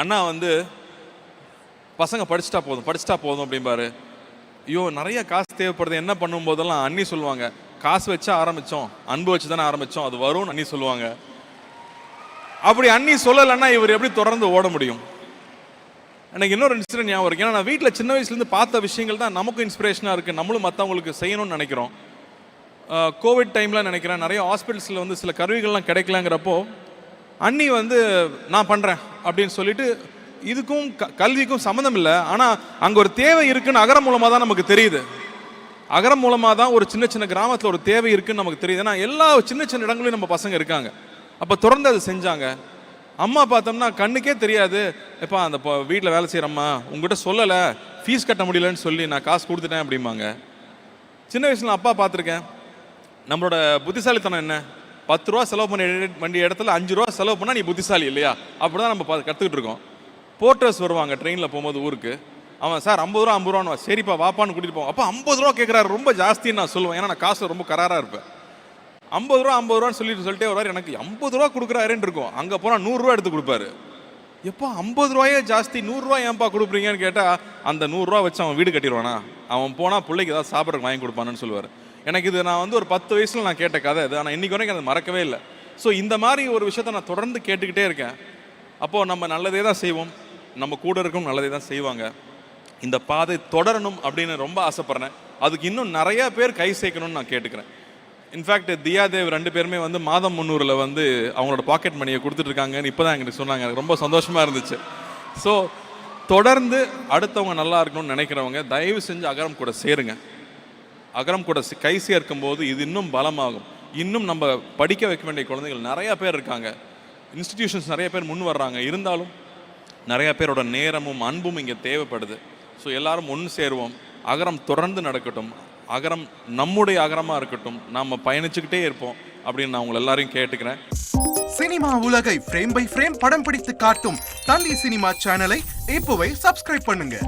அண்ணா வந்து பசங்க படிச்சுட்டா போதும் படிச்சுட்டா போதும் அப்படிம்பாரு. ஐயோ நிறைய காசு தேவைப்படுது என்ன பண்ணும் போதெல்லாம் அண்ணி சொல்லுவாங்க. காசு வச்சா ஆரம்பித்தோம் அன்பு வச்சு தானே ஆரம்பித்தோம் அது வரும்னு அண்ணி சொல்லுவாங்க. அப்படி அண்ணி சொல்லலைன்னா இவர் எப்படி தொடர்ந்து ஓட முடியும்? எனக்கு இன்னொரு இன்சிடென்ட் ஞாபகம் இருக்கு. ஏன்னா நான் வீட்டில் சின்ன வயசுலேருந்து பார்த்த விஷயங்கள் தான் நமக்கும் இன்ஸ்பிரேஷனாக இருக்குது நம்மளும் மற்றவங்களுக்கு செய்யணும்னு நினைக்கிறோம். கோவிட் டைமில் நினைக்கிறேன் நிறைய ஹாஸ்பிட்டல்ஸில் வந்து சில கருவிகள்லாம் கிடைக்கலங்கிறப்போ அண்ணி வந்து நான் பண்ணுறேன் அப்படின்னு சொல்லிட்டு இதுக்கும் க- கல்விக்கும் சம்மந்தம் இல்லை. ஆனால் அங்கே ஒரு தேவை இருக்குன்னு அகரம் மூலமாக தான் நமக்கு தெரியுது. அகரம் மூலமாக தான் ஒரு சின்ன சின்ன கிராமத்தில் ஒரு தேவை இருக்குன்னு நமக்கு தெரியுது. ஏன்னா எல்லா சின்ன சின்ன இடங்களையும் நம்ம பசங்க இருக்காங்க. அப்போ தொடர்ந்து அதை செஞ்சாங்க. அம்மா பார்த்தோம்னா கண்ணுக்கே தெரியாது. எப்பா அந்த வீட்டில் வேலை செய்கிற அம்மா உங்ககிட்ட சொல்லலை ஃபீஸ் கட்ட முடியலன்னு சொல்லி நான் காசு கொடுத்துட்டேன் அப்படிம்பாங்க. சின்ன வயசுல அப்பா பார்த்துருக்கேன். நம்மளோட புத்திசாலித்தனம் என்ன? பத்து ரூபா செலவு பண்ண வேண்டிய இடத்துல அஞ்சு ரூபா செலவு பண்ணால் நீ புத்திசாலி இல்லையா? அப்படி தான் நம்ம கற்றுக்கிட்டு இருக்கோம். போர்ட்டர்ஸ் வருவாங்க ட்ரெயினில் போகும்போது ஊருக்கு. அவன் சார் ஐம்பது ரூபா ஐம்பது ரூபான்னு சரிப்பா வாப்பான்னு கூட்டிட்டு போவோம். அப்போ ஐம்பது ரூபா கேட்குறாரு ரொம்ப ஜாஸ்தின்னு நான் சொல்லுவேன். ஏன்னா நான் காசு ரொம்ப கராராக இருப்பேன். ஐம்பது ரூபா ஐம்பது ரூபான்னு சொல்லிட்டு சொல்லிட்டே வருவார். எனக்கு ஐம்பது ரூபா கொடுக்குறாருன்னு இருக்கும். அங்கே போனால் நூறுரூவா எடுத்து கொடுப்பாரு. எப்போ ஐம்பது ரூபாயே ஜாஸ்தி. நூறுரூவா ஏன்ப்பா கொடுக்குறீங்கன்னு கேட்டால் அந்த நூறுரூவா வச்சு அவன் வீடு கட்டிடுவானா? அவன் போனால் பிள்ளைக்கு ஏதாவது சாப்பிட்றதுக்கு வாங்கி கொடுப்பானு சொல்லுவார். எனக்கு இது நான் வந்து ஒரு பத்து வயசில் நான் கேட்ட கதை இது. ஆனால் இன்றைக்கி வரைக்கும் அதை மறக்கவே இல்லை. ஸோ இந்த மாதிரி ஒரு விஷயத்த நான் தொடர்ந்து கேட்டுக்கிட்டே இருக்கேன். அப்போது நம்ம நல்லதே தான் செய்வோம். நம்ம கூட இருக்கும் நல்லதே தான் செய்வாங்க. இந்த பாதை தொடரணும் அப்படின்னு ரொம்ப ஆசைப்பட்றேன். அதுக்கு இன்னும் நிறையா பேர் கை சேர்க்கணும்னு நான் கேட்டுக்கிறேன். இன்ஃபேக்ட் தியாதேவ் ரெண்டு பேருமே வந்து மாதம் முந்நூறில் வந்து அவங்களோட பாக்கெட் மணியை கொடுத்துட்ருக்காங்கன்னு இப்போ தான் எங்களுக்கு சொன்னாங்க. எனக்கு ரொம்ப சந்தோஷமாக இருந்துச்சு. ஸோ தொடர்ந்து அடுத்தவங்க நல்லா இருக்கணும்னு நினைக்கிறவங்க தயவு செஞ்சு அகரம் கூட சேருங்க. அகரம் கூட கை சேர்க்கும் போது இது இன்னும் பலமாகும். இன்னும் நம்ம படிக்க வைக்க வேண்டிய குழந்தைகள் நிறைய பேர் இருக்காங்க. இன்ஸ்டிடியூஷன்ஸ் நிறைய பேர் முன் வர்றாங்க. இருந்தாலும் நிறைய பேரோட நேரமும் அன்பும் இங்கே தேவைப்படுது. ஸோ எல்லாரும் ஒன்று சேருவோம். அகரம் தொடர்ந்து நடக்கட்டும். அகரம் நம்முடைய அகரமாக இருக்கட்டும். நாம் பயணிச்சுக்கிட்டே இருப்போம் அப்படின்னு நான் உங்களை எல்லாரையும் கேட்டுக்கிறேன். சினிமா உலகை ஃப்ரேம் பை ஃப்ரேம் படம் பிடித்து காட்டும் தந்தி சினிமா சேனலை இப்போவே சப்ஸ்கிரைப் பண்ணுங்க.